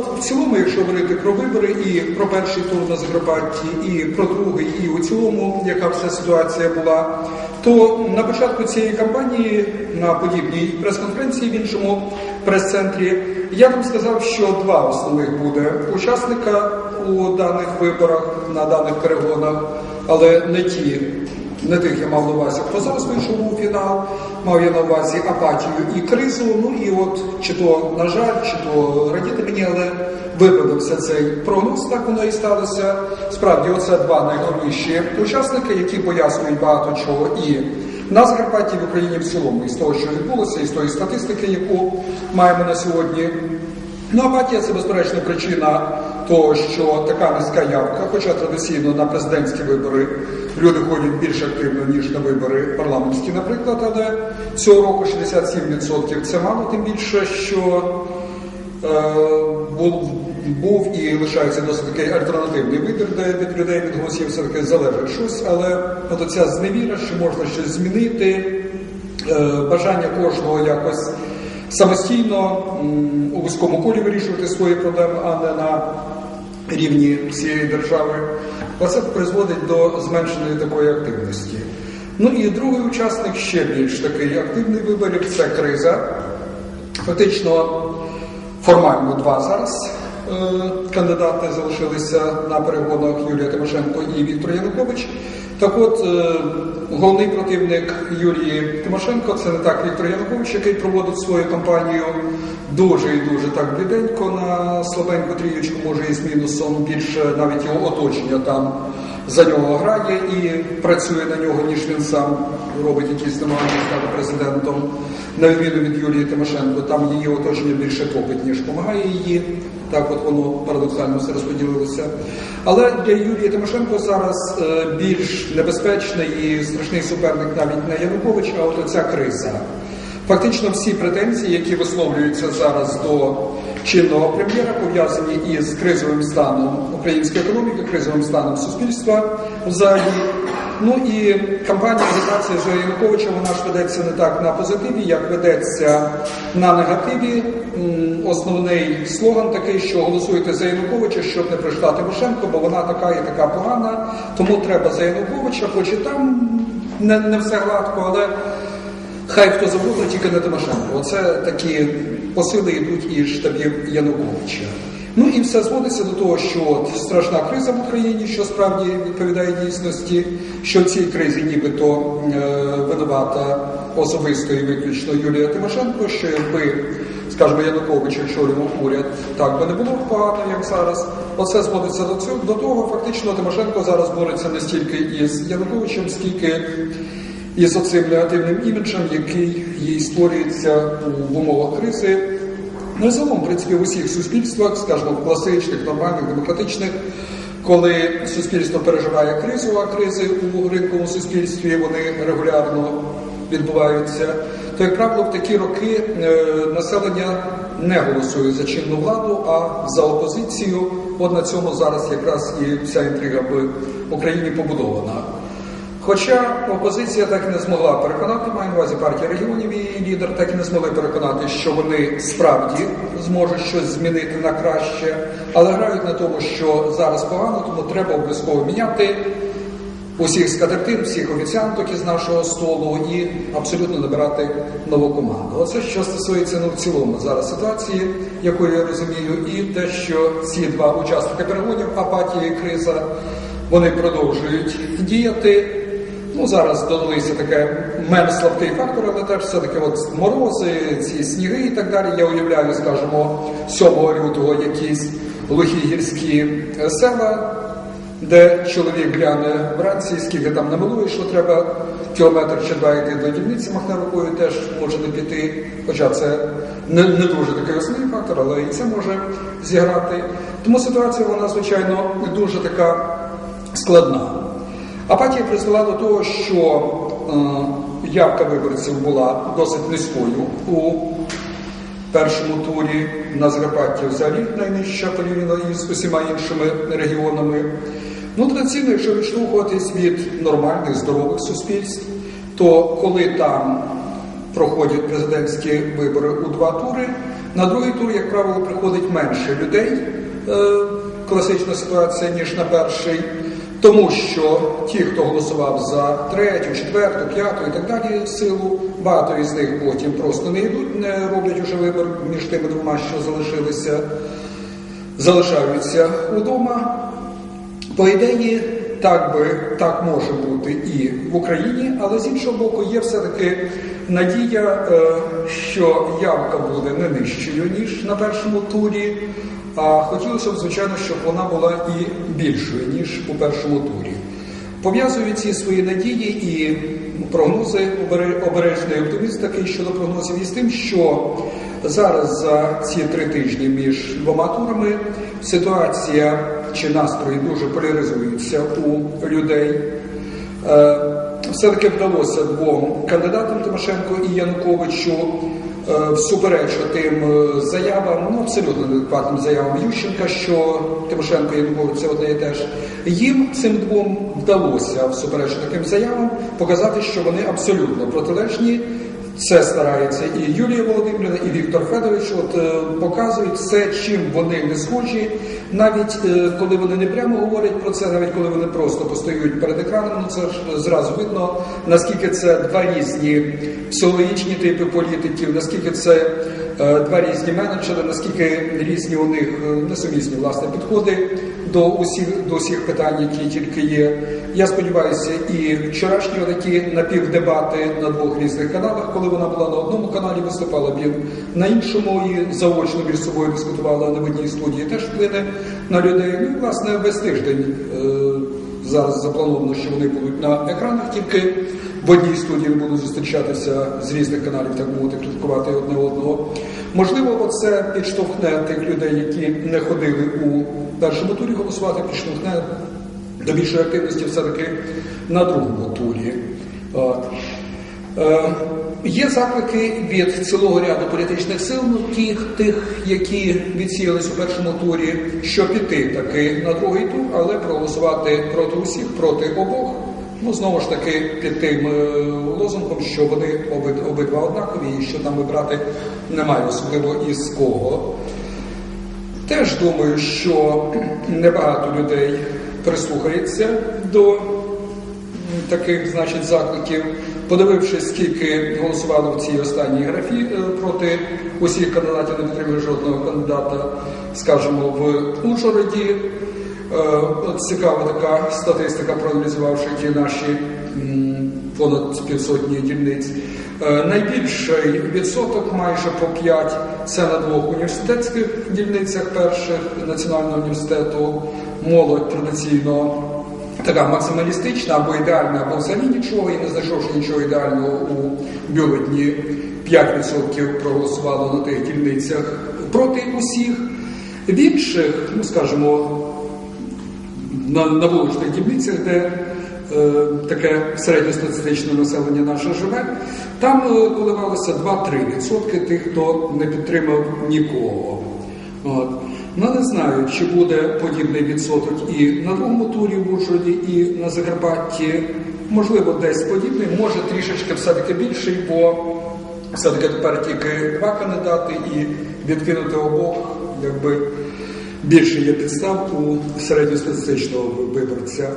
от в цілому, якщо говорити про вибори і про перший тур на Закарпатті, і про другий, і у цілому, яка вся ситуація була, то на початку цієї кампанії на подібній прес-конференції в іншому прес-центрі я вам сказав, що два основних буде учасника у даних виборах на даних перегонах, але не ті. Не тих я мав на увазі, хто зараз вийшов у фінал, мав я на увазі апатію і кризу. Ну і от чи то на жаль, чи то радіти мені, але виправдався цей прогноз. Так воно і сталося. Справді, оце два найголовніші учасники, які пояснюють багато чого і на Закарпатті, і в Україні в цілому, із того, що відбулося, і з тої статистики, яку маємо на сьогодні. Ну, апатія це безперечна причина того, що така низька явка, хоча традиційно на президентські вибори люди ходять більш активно, ніж на вибори парламентські, наприклад, але цього року 67% це мало, тим більше, що е, був, був і лишається досить такий альтернативний вибір, де від людей від голосів все-таки залежить щось, але от ця зневіра, що можна щось змінити, е, бажання кожного якось самостійно у вузькому колі вирішувати свої проблеми, а не на рівні всієї держави. Оце призводить до зменшеної такої активності. Ну і другий учасник ще більш такий активний виборів це криза. Фактично формально два зараз кандидати залишилися на перегонах Юлія Тимошенко і Віктор Янукович. Так от, е, головний противник Юрії Тимошенко це не так Віктор Янукович, який проводить свою кампанію дуже і дуже так бліденько на слабеньку трієчку, може і з мінусом. Більше навіть його оточення там за нього грає і працює на нього, ніж він сам робить якісь намагання стати президентом. На відміну від Юлії Тимошенко, там її оточення більше топить, ніж допомагає її. Так от воно парадоксально все розподілилося. Але для Юлії Тимошенко зараз е, більш небезпечний і страшний суперник навіть не Янукович, а от оця криза. Фактично всі претензії, які висловлюються зараз до чинного прем'єра, пов'язані із кризовим станом української економіки, кризовим станом суспільства взагалі. Ну і кампанія агітації за Януковича вона ж ведеться не так на позитиві, як ведеться на негативі. Основний слоган такий, що голосуйте за Януковича, щоб не прийшла Тимошенко, бо вона така і така погана, тому треба за Януковича, хоч і там не, не все гладко, але Хай хто завгодно, тільки не Тимошенко. Оце такі посили йдуть із штабів Януковича. Ну і все зводиться до того, що страшна криза в Україні, що справді відповідає дійсності, що цій кризі нібито е, винувата особисто і виключно Юлія Тимошенко, що якби, скажімо, Янукович очолював уряд, так би не було погано, як зараз. Оце зводиться до цього до того. Фактично Тимошенко зараз бореться не стільки із Януковичем, скільки із оцим негативним іміджем, який їй створюється в умовах кризи. Ну і загалом, в принципі, в усіх суспільствах, скажімо, в класичних, нормальних, демократичних, коли суспільство переживає кризу, а кризи у ринковому суспільстві вони регулярно відбуваються, то, як правило, в такі роки е, населення не голосує за чинну владу, а за опозицію. От на цьому зараз якраз і вся інтрига в Україні побудована. Хоча опозиція так і не змогла переконати, маю на увазі партія регіонів і її лідер так і не змогли переконати, що вони справді зможуть щось змінити на краще, але грають на тому, що зараз погано, тому треба обов'язково міняти усіх скатертин, всіх офіціанток із нашого столу і абсолютно набирати нову команду. Оце що стосується ну, в цілому зараз ситуації, яку я розумію, і те, що ці два учасники перегонів, апатія і криза, вони продовжують діяти. Ну, зараз додалися таке менш слабкий фактор, але теж все-таки от морози, ці сніги і так далі. Я уявляю, скажімо, 7 лютого якісь глухі гірські села, де чоловік гляне вранці, скільки там намилує, що треба кілометр чи два йти до дільниці, махне рукою, теж може не піти. Хоча це не, не дуже такий основний фактор, але і це може зіграти. Тому ситуація, вона, звичайно, дуже така складна. Апатія призвела до того, що е, явка виборців була досить низькою у першому турі на Закарпатті взагалі найнижча порівняно із усіма іншими регіонами. Ну, традиційно, якщо відштовхуватись від нормальних здорових суспільств, то коли там проходять президентські вибори у два тури, На другий тур, як правило, приходить менше людей. Е, Класична ситуація, ніж на перший. Тому що ті, хто голосував за третю, четверту, п'яту і так далі силу, багато із них потім просто не йдуть, не роблять уже вибір між тими двома, що залишилися, залишаються удома. По ідеї, так би так може бути і в Україні, але з іншого боку, є все-таки надія, е, що явка буде не нижчою, ніж на першому турі. А хотілося б, звичайно, щоб вона була і більшою, ніж у першому турі. Пов'язую ці свої надії і прогнози обере- обережний оптиміст такий щодо прогнозів із тим, що зараз за ці три тижні між двома турами ситуація чи настрої дуже поляризуються у людей. Е, Все-таки вдалося двом кандидатам Тимошенко і Януковичу е, всупереч тим е, заявам, ну абсолютно неадекватним заявам Ющенка, що Тимошенко і Янукович це одне і те ж. Їм цим двом вдалося всупереч таким заявам показати, що вони абсолютно протилежні. Це старається і Юлія Володимирівна, і Віктор Федорович. От показують все, чим вони не схожі, навіть е, коли вони не прямо говорять про це, навіть коли вони просто постають перед екраном, ну це ж зразу видно, наскільки це два різні психологічні типи політиків, наскільки це е, два різні менеджери, наскільки різні у них е, несумісні власне підходи до усіх до усіх питань, які тільки є. Я сподіваюся, і вчорашні такі напівдебати на двох різних каналах, коли вона була на одному каналі, виступала він на іншому і заочно між собою дискутувала на одній студії, теж вплине на людей. Ну власне весь тиждень е, зараз заплановано, що вони будуть на екранах, тільки в одній студії будуть зустрічатися з різних каналів, так мовити, критикувати одне одного. Можливо, оце підштовхне тих людей, які не ходили у першому турі голосувати, підштовхне до більшої активності все-таки на другому турі. Е, Є заклики від цілого ряду політичних сил, ну тих, тих, які відсіялись у першому турі, що піти таки на другий тур, але проголосувати проти усіх, проти обох. Ну знову ж таки під тим е, лозунгом, що вони обидва однакові, і що там вибрати немає особливо із кого. Теж думаю, що небагато людей прислухається до таких, значить, закликів. Подивившись, скільки голосували в цій останній графі е, проти усіх кандидатів, не підтримує жодного кандидата, скажімо, в Ужгороді. Е, цікава така статистика, проаналізувавши ті наші понад півсотні дільниць. Е, Найбільший відсоток, майже по 5, це на двох університетських дільницях перших Національного університету. Молодь традиційно така максималістична або ідеальна, або взагалі нічого, і не знайшовши нічого ідеального у бюлетні, 5% проголосувало на тих дільницях проти усіх. В інших, ну скажімо, на, на вуличних дільницях, де е, таке середньостатистичне населення наше живе, там е, коливалося 2-3% тих, хто не підтримав нікого. От. Ну, не знаю, чи буде подібний відсоток і на другому турі в Ужгороді, і на Закарпатті. Можливо, десь подібний, може трішечки все-таки більший, бо все-таки тепер тільки два кандидати і відкинути обох, якби більше є підстав у середньостатистичного виборця.